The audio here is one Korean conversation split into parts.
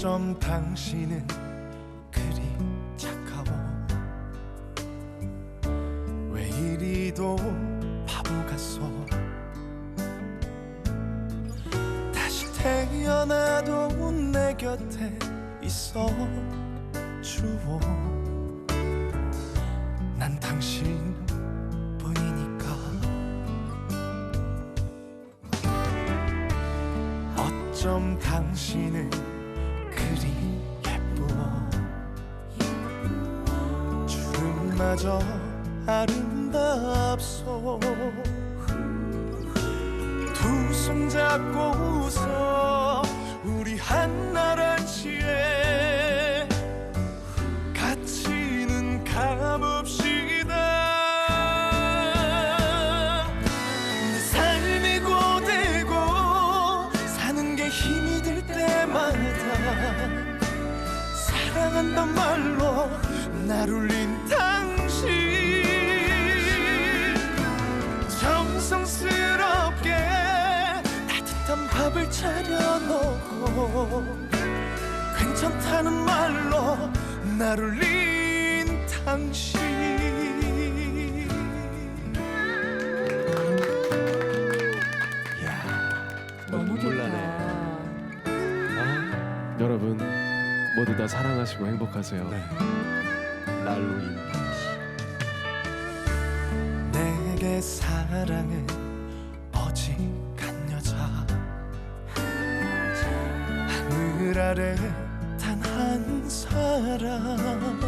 어쩜 당신은 그리 착하오. 왜 이리도 바보 같소? 다시 태어나도 내 곁에 있어 주오. 난 당신 뿐이니까. 어쩜 당신은 그리 예쁘어 주름마저 아름답소. 두 손 잡고 웃어 우리 한나 사랑한단 말로 날 울린 당신 정성스럽게 따뜻한 밥을 차려놓고 괜찮다는 말로 날 울린 당신 너무 좋다. 모두 다 사랑하시고 행복하세요. 네. 날 울린 내게 사랑은 어지간 여자 하늘 아래 단 한 사람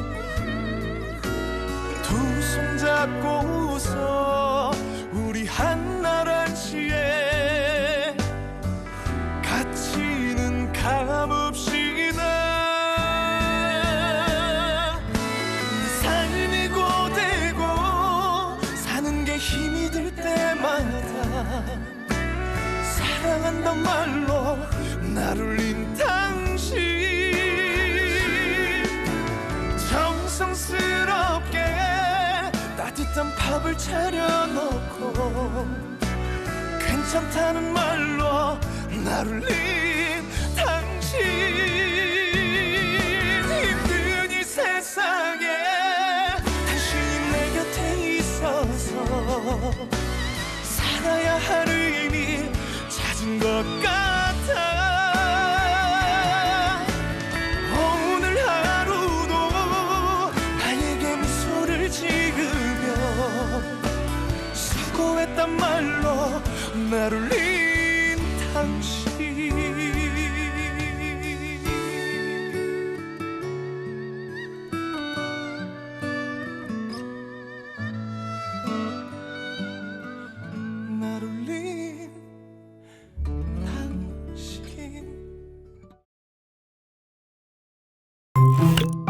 두 손 잡고 웃 사는 게 힘이 들 때마다 사랑한단 말로 날 울린 당신 정성스럽게 따뜻한 밥을 차려놓고 괜찮다는 말로 날 울린 살아야 할 의미 찾은 것 같아 thank you